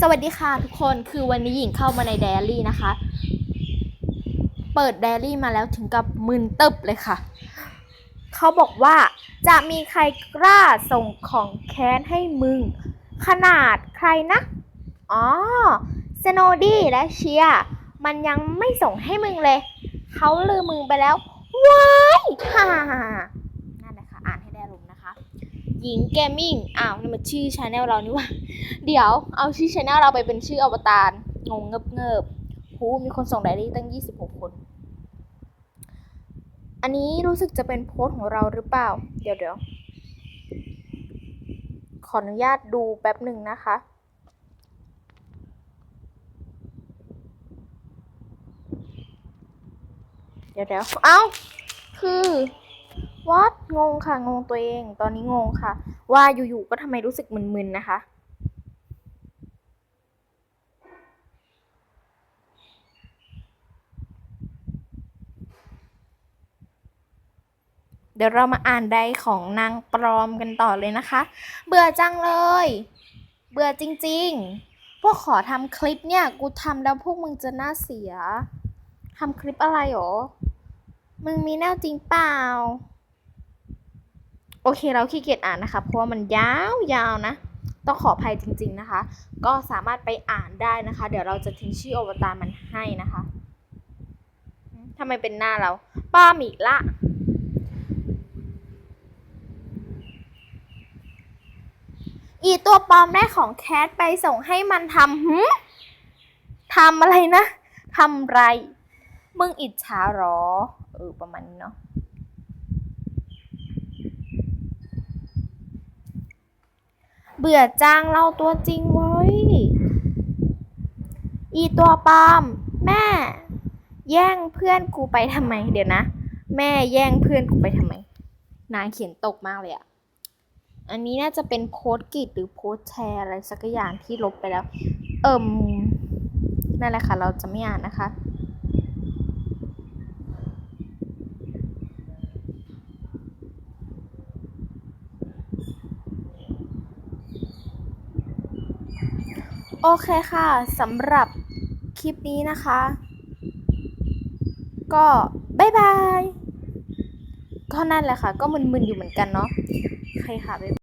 สวัสดีค่ะทุกคนคือวันนี้หญิงเข้ามาในไดอารี่นะคะ เปิดไดอารี่มาแล้วถึงกับมึนตึบเลยค่ะ เขาบอกว่าจะมีใครกล้าส่งของแค้นให้มึง ขนาดใครนะ อ๋อสโนดี้และเชียร์มันยังไม่ส่งให้มึงเลย เขาลืมมึงไปแล้ว ว้ายฮ่า หญิงเกมมิ่งอ้าวนี่มันชื่อชาแนลเรานี่ว่า เดี๋ยวเอาชื่อช anel เราไปเป็นชื่ออวตาร งงเงิบเงิบหูมีคนส่งไดรี่ตั้ง 26 คน อันนี้รู้สึกจะเป็นโพสของเราหรือเปล่า เดี๋ยวเดี๋ยวขออนุญาตดูแป๊บหนึ่งนะคะเดี๋ยวเดี๋ยวเอ้า คือ วัดงงค่ะ งงตัวเอง ตอนนี้งงค่ะ ว่าอยู่ๆก็ทำไมรู้สึกมึนๆนะคะ เดี๋ยวเรามาอ่านใดของนางปลอมกันต่อเลยนะคะ เบื่อจังเลย เบื่อจริงๆ พวกขอทำคลิปเนี่ย กูทำแล้วพวกมึงจะน่าเสียทำคลิปอะไรหรอ มึงมีแนวจริงเปล่า โอเคเราขี้เกียจอ่านนะคะ เพราะว่ามันยาวๆนะ ต้องขออภัยจริง ๆนะคะ ก็สามารถไปอ่านได้นะคะ เดี๋ยวเราจะทิ้งชื่ออวตารมันให้นะคะทำไมเป็นหน้าเรา ป้าหมีละอีตัวปลอมได้ของแคทไปส่งให้มันทำหืมทำอะไรนะ ทำไร มึงอิจฉาหรอ เออ ประมาณนี้เนาะ เบื่อจังเราตัวจริงเว้ย อีตัวปลอม แม่ แย่งเพื่อนกูไปทำไม เดี๋ยวนะ แม่แย่งเพื่อนกูไปทำไม นางเขียนตกมากเลยอะอันนี้น่าจะเป็นโพสต์กิจหรือโพสต์แชร์อะไรสักอย่างที่ลบไปแล้ว เอิ่มนั่นแหละค่ะ เราจะไม่อ่านนะคะ โอเคค่ะสำหรับคลิปนี้นะคะ ก็บายบายก็นั่นแหละค่ะ ก็มึนๆอยู่เหมือนกันเนาะโอเคค่ะบ๊ายบาย